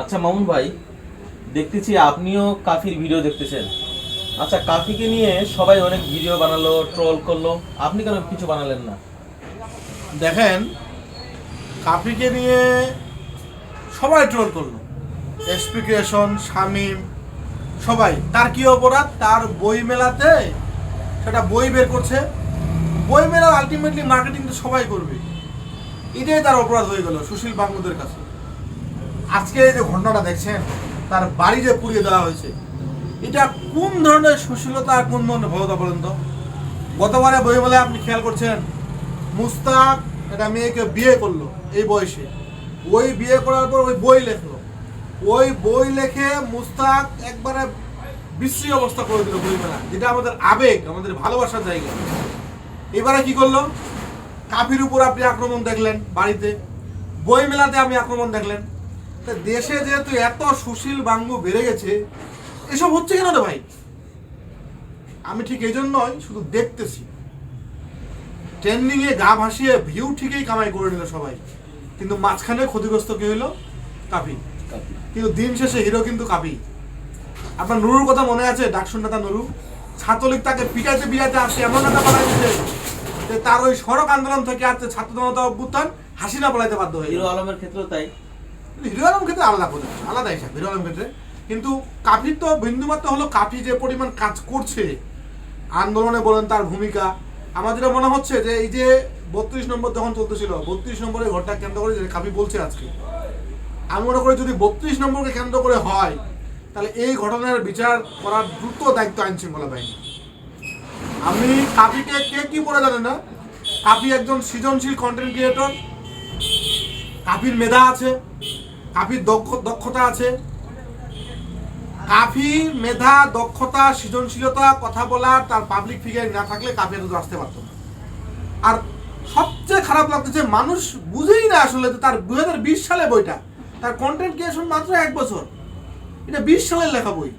আচ্ছা মামুন ভাই, দেখতেছি আপনিও কাফির ভিডিও দেখতেছেন। আচ্ছা কাফিকে নিয়ে সবাই অনেক ভিডিও বানালো ট্রোল করল। আপনি কেন কিছু বানালেন না? দেখেন, কাফিকে নিয়ে সবাই ট্রোল করল। এক্সপ্লিকেশন শামিম, সবাই। তার কি অপরাধ? তার বই মেলাতে সেটা বই বের করছে। বই মেলা আলটিমেটলি মার্কেটিং তো সবাই করবে। এটাই তার অপরাধ হয়ে গেল সুশীল বাংলাদের কাছে। আজকে যে ঘটনাটা দেখছেন, তার বাড়ি যে পুড়িয়ে দেওয়া হয়েছে। এটা কোন ধরনের সুশীলতা আর কোন ধরনের ভয়তা পর্যন্ত গতবারে বইমেলায় আপনি খেয়াল করছেন, মুস্তাক একটা মেয়েকে বিয়ে করল এই বয়সে। ওই বিয়ে করার পর ওই বই লেখলো। ওই বই লেখে মুস্তাক একবারে বিশ্রী অবস্থা করে দিল বইমেলা, যেটা আমাদের আবেগ, আমাদের ভালোবাসার জায়গা। এবারে কি করল? কাফির উপর আপনি আক্রমণ দেখলেন বাড়িতে। বই মেলাতে আপনি আক্রমণ দেখলেন। দেশে যেহেতু এত সুশীল বাঙ্গু বেড়ে গেছে এসব হচ্ছে কেন রে ভাই? আমি ঠিক এই জন্যই শুধু দেখতেছি। ট্রেন্ডিং এ গা ভাসিয়ে ভিউ ঠিকই কামাই করে নিল সবাই। কিন্তু মাঝখানে ক্ষতিগ্রস্ত কি হইল? কাপি কিন্তু দিন শেষে হিরো কিন্তু কাপি আপনার নুরুর কথা মনে আছে? ডাকসুন নেতা নুরু। ছাত্রলীগ তাকে পিটাইতে পিটাইতে আসছে এমন নেতা পালাই দিচ্ছে যে তার ওই সড়ক আন্দোলন থেকে আসছে ছাত্র জনতা অভ্যুত্থান হাসিনা পালাইতে বাধ্য হয়ে হিরো আলমের ক্ষেত্রেও তাই। হিরো আলম ক্ষেত্রে আলাদা কথা আলাদা হিসাব হিরো আলম ক্ষেত্রে। কিন্তু কাফির তো বিন্দুমাত্র হলো কাফি যে পরিমাণ কাজ করছে। আন্দোলনে বলেন তার ভূমিকা। যেটা মনে হচ্ছে যে এই যে বত্রিশ নম্বর যখন চলতেছিল, বত্রিশ নম্বরের ঘরটা কেন্দ্র করে যে কাফি বলছে আজকে। আমি মনে করি যদি বত্রিশ নম্বরকে কেন্দ্র করে হয়, তাহলে এই ঘটনার বিচার করার দ্রুত দায়িত্ব আইন শৃঙ্খলা বাহিনী। আমি কাফিকে কে কি বলে জানে না? কাফি একজন সৃজনশীল কন্টেন্ট ক্রিয়েটর কাফির মেধা আছে। কাফির দক্ষ, দক্ষতা আছে। কাফির মেধা, দক্ষতা, সৃজনশীলতা, কথা বলার, তার পাবলিক ফিগার না থাকলে কাফি এত আসতে পারতো না। আর সবচেয়ে খারাপ লাগতেছে, মানুষ বুঝেই না আসলে তার দু হাজার বিশ সালে বইটা, তার কন্টেন্ট ক্রিয়েশন মাত্র এক বছর। এটা বিশ সালের লেখা বই।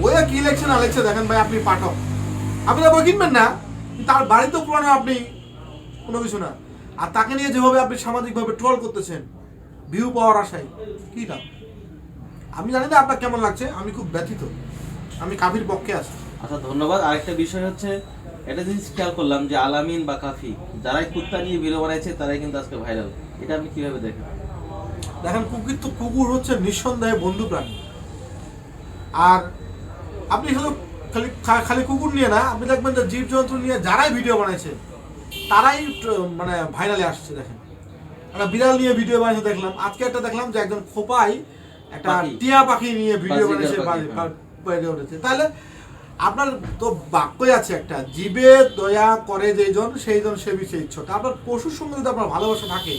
বইয়ে কি লেখছে না লেখছে দেখেন ভাই, আপনি পাঠক। আপনি তো বই কিনবেন না তার বাড়ি তো পুরানো আপনি কোনো কিছু না। আর তাকে নিয়ে যেভাবে আপনি সামাজিকভাবে ট্রল করতেছেন ভিউ পাওয়ার আশায়। কি না আমি জানি না আপনার কেমন লাগছে আমি খুব ব্যথিত। আমি কাফির পক্ষে আছি। আচ্ছা ধন্যবাদ। আরেকটা বিষয় হচ্ছে একটা জিনিস খেয়াল করলাম যে আলামিন বা কাফি যারাই কুত্তা নিয়ে ভিডিও বানাইছে তারাই কিন্তু আজকে ভাইরাল। এটা আপনি কীভাবে দেখেন? দেখেন কুকুর তো কুকুর হচ্ছে নিঃসন্দেহে বন্ধু প্রাণী। আর আপনি শুধু খালি খালি কুকুর নিয়ে না আপনি দেখবেন যে জীবজন্তু নিয়ে যারাই ভিডিও বানাইছে তারাই মানে ভাইরালে আসছে দেখেন। একটা বিড়াল নিয়ে ভিডিও বানিয়েছে দেখলাম। আজকে একটা দেখলাম যে একজন খোপাই একটা টিয়া পাখি নিয়ে ভিডিও বানিয়েছে হ্যাঁ। উঠেছে। তাহলে আপনার তো বাক্যই আছে একটা জীবে দয়া করে যেজন সেইজন সে বিষয়ে ইচ্ছটা আপনার পশুর সঙ্গে যদি আপনার ভালোবাসা থাকে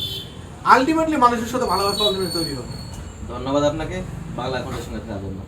আলটিমেটলি মানুষের সাথে ভালোবাসা তৈরি হবে। ধন্যবাদ আপনাকে বাংলা কন্টের সঙ্গে থাকার জন্য।